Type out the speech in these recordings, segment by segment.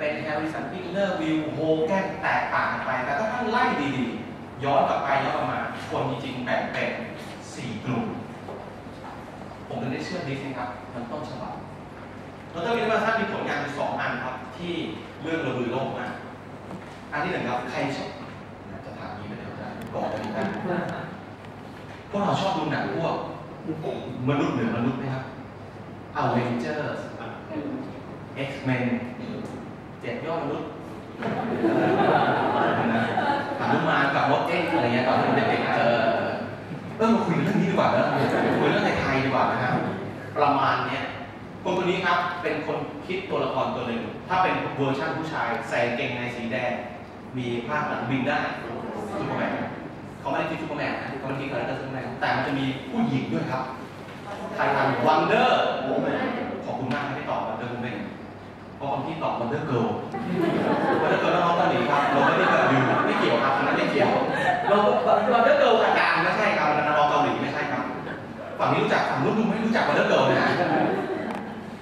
เป็นแฮร์ริสันพิกเลอร์วิลโฮแกนแตกต่างกันไป แต่ถ้าท่านไล่ดีๆ ย้อนกลับไปย้อนกลับมา คนจริงๆแบ่งเป็น 4 กลุ่ม ผมถึงได้เชื่อดิสนีย์ครับ มันต้นฉบับดรวินมาท่านมีผลงานอยู่สองอันครับ ที่เรื่องระบือโลกมากอันที่หนึ่งครับใครชอบจะถามนี้ไปเดี๋ยวจะบอกกันอีกนะพวกเราชอบดูหนังพวกมนุษย์เหนือมนุษย์ไหมครับ Avengers X-Men เจ็ ดยอดมนุษย์หานุมานกับรถเอ็กอะไรเงี้ยตอนที่เด็กๆเจอเออมาคุยเรื่องนี้ดีกว่านะคุยเรื่องไทยดีกว่านะฮะประมาณเนี้ยคนคนนี้ครับเป็นคนคิดตัวละครตัวหนึ่งถ้าเป็นเวอร์ชันผู้ชายใส่เกงในสีแดง มีภาคหลังบินได้ซูเปอร์แมนเขาไม่ได้คิดซูเปอร์แมนนะเขาไม่ได้คิดคาแรคเตอร์ซูเปอร์แมนแต่มันจะมีผู้หญิงด้วยครับใครทำวันเดอร์ ตอบวันเดอร์เกิลวันเดอร์เกิลน้องเกาหลีครับเราไม่ได้แบบยู่ไม่เกี่ยวครับอันนั้นไม่เกี่ยวเราวันเดอร์เกิลอาจารไม่ใช่ครับอันนั้นน้องเกาหลีไม่ใช่ครับฝั่งนี้รู้จักฝั่งนู้นดูไม่รู้จักวันเดอร์เกิลนะ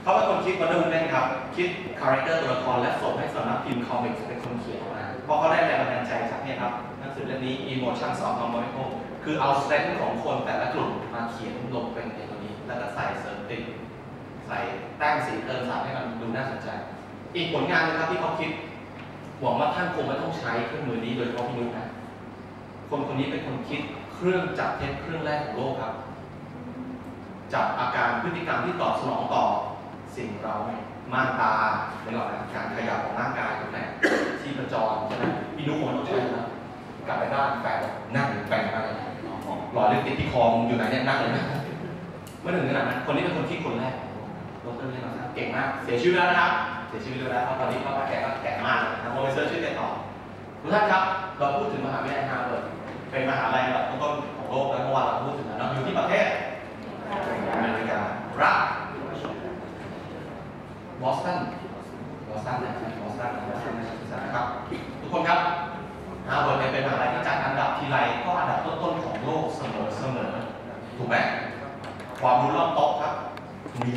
เขาเป็นคนคิดวันเดอร์แมนครับคิดคาแรคเตอร์ตัวละครและส่งให้สำนักพิมพ์คอมิกส์เป็นคนเขียนออกมาเพราะเขาได้แรงบันดาลใจจากเนี่ยครับหนังสือเล่มนี้ Emotions of Normal คือเอาสเตนของคนแต่ละกลุ่มมาเขียนลงเป็นในตัวนี้ แล้วก็ใส่เสริมติดใส่แต้มสีเติมสารให้มันดูน่าสนใจ อีกผลงานนึงครับที่เขาคิดหวังว่าท่านคงไม่ต้องใช้เครื่องมือนี้โดยเฉพาะพี่นุ๊กนะคนคนนี้เป็นคนคิดเครื่องจับเท็จเครื่องแรกของโลกครับ จับอาการพฤติกรรมที่ตอบสนองต่อสิ่งเราม่านตาไม่หรอกนะการขยับของร่างกายถูกไหมที่ประจรใช่ไหมพี่นุ๊กคงต้องใช้นะกลับไปบ้านแฟนบอกนั่งแฟนมาเลยรอยเลือดติดที่คออยู่ไหนเนี่ยนั่งเลยนะเมื่อถึงขนาดนั้นคนนี้เป็นคนที่คนแรกดรเรียนมาเก่งมาก เสียชีวิตแล้วนะครับ เสียชีวิตแล้วเพราะตอนนี้เขาแก่ก็แก่มากนะโปรเฟสเซอร์ชื่อแกต่อทุกท่านครับ เราพูดถึงมหาวิทยาลัยฮาร์วาร์ดเป็นมหาลัยระดับต้นๆของโลกแล้วเมื่อวานเราพูดถึงแล้วเนาะอยู่ที่ประเทศอเมริการัฐบอสตันบอสตันนะครับบอสตันบอสตันนะครับ ทุกคนครับฮาร์วาร์ดเป็นมหาลัยที่จัดอันดับทีไรก็อันดับต้นๆของโลกเสมอเสมอถูกไหมความรู้รอบโต๊ะครับมี